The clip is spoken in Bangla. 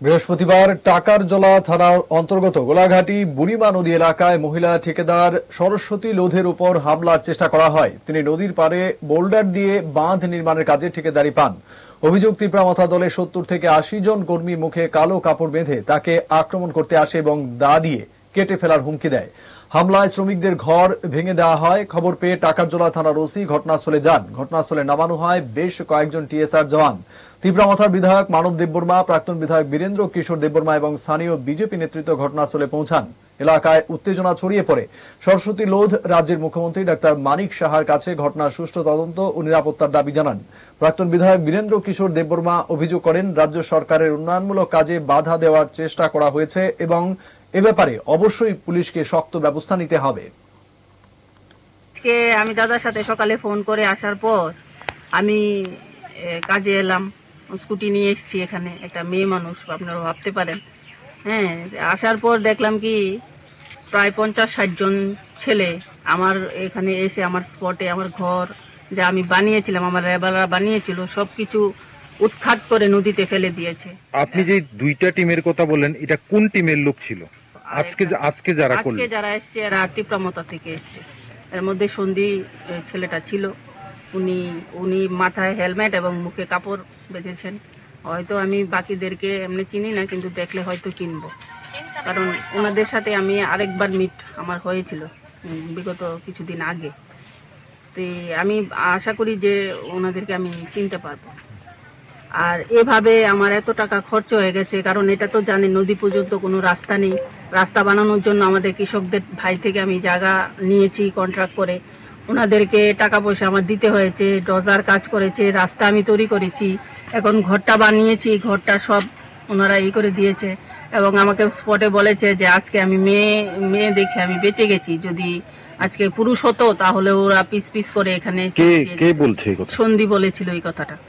বৃহস্পতিবার টাকার জলা থানার অন্তর্গত গোলাঘাটি, বুড়িমা নদী এলাকায় মহিলা ঠিকাদার সরস্বতী লোধের উপর হামলার চেষ্টা করা হয়। তিনি নদীর পাড়ে বোল্ডার দিয়ে বাঁধ নির্মাণের কাজে ঠিকাদারি পান। অভিযোগ তীব্রামথা দলে সত্তর থেকে আশি জন কর্মী মুখে কালো কাপড় বেঁধে তাকে আক্রমণ করতে আসে এবং দা দিয়ে কেটে ফেলার হুমকি দেয়। হামলায় শ্রমিকদের ঘর ভেঙে দেওয়া হয়। খবর পেয়ে টাকার টাকারজোলা থানার ওসি ঘটনাস্থলে যান। ঘটনাস্থলে নামানো হয় বেশ কয়েকজন টিএসআর জওয়ান। তীব্রামথার বিধায়ক মানব দেববর্মা, প্রাক্তন বিধায়ক বীরেন্দ্র কিশোর দেববর্মা এবং স্থানীয় বিজেপি নেতৃত্ব ঘটনাস্থলে পৌঁছান। এলাকায় উত্তেজনা ছড়িয়ে পড়ে। সরস্বতী লোধ রাজ্যের মুখ্যমন্ত্রী ডাক্তার মানিক সাহার কাছে ঘটনার সুষ্ঠু তদন্ত ও নিরাপত্তার দাবি জানান। প্রাক্তন বিধায়ক বীরেন্দ্র কিশোর দেববর্মা অভিযোগ করেন, রাজ্য সরকারের উন্নয়নমূলক কাজে বাধা দেওয়ার চেষ্টা করা হয়েছে এবং এ ব্যাপারে অবশ্যই পুলিশকে শক্ত ব্যবস্থা নিতে হবে। আমি দাদার সাথে সকালে ফোন করে আসার পর আমি কাজে এলাম। স্কুটি নিয়ে এসেছি এখানে একটা মেয়ে মানুষ আপনারা ভাবতে পারেন। হ্যাঁ আসার পর দেখলাম কি প্রায় পঞ্চাশ ষাট জন ছেলে আমার এখানে এসে আমার স্পটে আমার ঘর যা আমি বানিয়েছিলাম আমার রেবালরা বানিয়েছিল সব কিছু উৎখাত করে নদীতে ফেলে দিয়েছে। আপনি যে দুইটা টিমের কথা বললেন এটা কোন টিমের লোক ছিল? আজকে আজকে যারা আজকে যারা এসছে এরা টিপ্রামতা থেকে এসছে। এর মধ্যে সন্ধি ছেলেটা ছিল। উনি উনি মাথায় হেলমেট এবং মুখে কাপড় বেঁধেছেন। হয়তো আমি বাকিদেরকে এমনি চিনি না, কিন্তু দেখলে হয়তো চিনবো। কারণ ওনাদের সাথে আমি আরেকবার মিট আমার হয়েছিল বিগত কিছুদিন আগে। তো আমি আশা করি যে ওনাদেরকে আমি চিনতে পারব। আর এভাবে আমার এত টাকা খরচ হয়ে গেছে, কারণ এটা তো জানি নদী পর্যন্ত কোনো রাস্তা নেই। রাস্তা বানানোর জন্য আমাদের কৃষকদের ভাই থেকে আমি জায়গা নিয়েছি কন্ট্রাক্ট করে। ওনাদেরকে টাকা পয়সা আমার দিতে হয়েছে ডজার কাজ করেছে রাস্তা আমি তৈরি করেছি এখন ঘরটা বানিয়েছি ঘরটা সব ওনারা ই করে দিয়েছে এবং আমাকে স্পটে বলেছে যে আজকে আমি মেয়ে মেয়ে দেখে আমি বেঁচে গেছি যদি আজকে পুরুষ হতো তাহলে ওরা পিস পিস করে এখানে কে কে বলছে এই কথা? সন্ধি বলেছিল এই কথাটা।